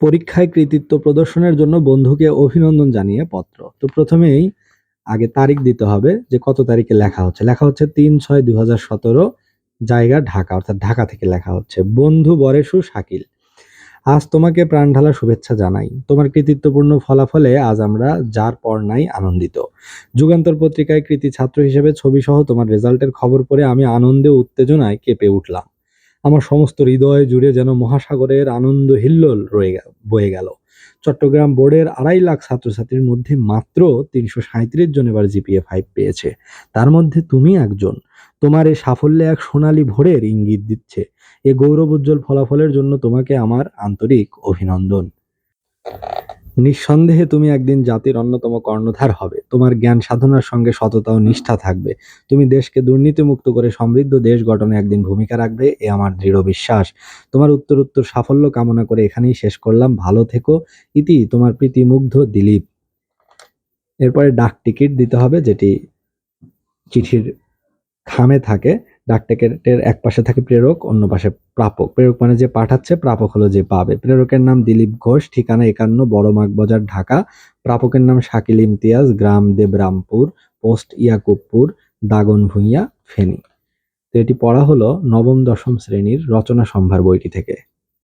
পরীক্ষায় কৃতিত্ব প্রদর্শনের জন্য বন্ধুকে অভিনন্দন জানিয়ে পত্র। তো প্রথমেই আগে তারিখ দিতে হবে যে কত তারিখে লেখা হচ্ছে। লেখা হচ্ছে তিন ছয় দুই হাজার সতেরো, জায়গা ঢাকা, অর্থাৎ ঢাকা থেকে লেখা হচ্ছে। বন্ধু বরেশু শাকিল, আজ তোমাকে প্রাণ ঢালা শুভেচ্ছা জানাই। তোমার কৃতিত্বপূর্ণ ফলাফলে আজ আমরা যার পর নাই আনন্দিত। যুগান্তর পত্রিকায় কৃতি ছাত্র হিসেবে ছবি সহ তোমার রেজাল্টের খবর পড়ে আমি আনন্দে উত্তেজনায় কেঁপে উঠলাম। আমার সমস্ত হৃদয় জুড়ে যেন মহাসাগরের আনন্দ হিল্লোল রয়ে বয়ে গেল। চট্টগ্রাম বোর্ডের আড়াই লাখ ছাত্রছাত্রীর মধ্যে মাত্র তিনশো সাঁত্রিশ জন এবার জিপিএ ফাইভ পেয়েছে। তার মধ্যে তুমি একজন। তোমার এই সাফল্যে এক সোনালী ভোরের ইঙ্গিত দিচ্ছে। এ গৌরব উজ্জ্বল ফলাফলের জন্য তোমাকে আমার আন্তরিক অভিনন্দন। নিঃসন্দেহে তুমি একদিন জাতির অন্যতম কর্ণধার হবে। তোমার জ্ঞান সাধনার সঙ্গে সততা ও নিষ্ঠা থাকবে। তুমি দেশকে দুর্নীতিমুক্ত করে সমৃদ্ধ দেশ গঠনে একদিন ভূমিকা রাখবে, এ আমার দৃঢ় বিশ্বাস। তোমার উত্তর উত্তর সাফল্য কামনা করে এখানেই শেষ করলাম। ভালো থেকো। ইতি তোমার প্রীতিমুগ্ধ দিলীপ। এরপরে ডাক টিকিট দিতে হবে, যেটি চিঠির খামে থাকে। ডাক টিকেটের এক পাশে থাকে প্রেরক, অন্য পাশে প্রাপক। প্রেরক মানে যে পাঠাচ্ছে, প্রাপক হলো যে পাবে। প্রেরকের নাম দিলীপ ঘোষ, ঠিকানা একান্ন বড় মাগবাজার ঢাকা। প্রাপকের নাম শাকিল ইমতিয়াজ, গ্রাম দেবরামপুর, পোস্ট ইয়াকুবপুর, দাগন ভুঁইয়া, ফেনী। তো এটি পড়া হলো নবম দশম শ্রেণির রচনা সম্ভার বইটি থেকে।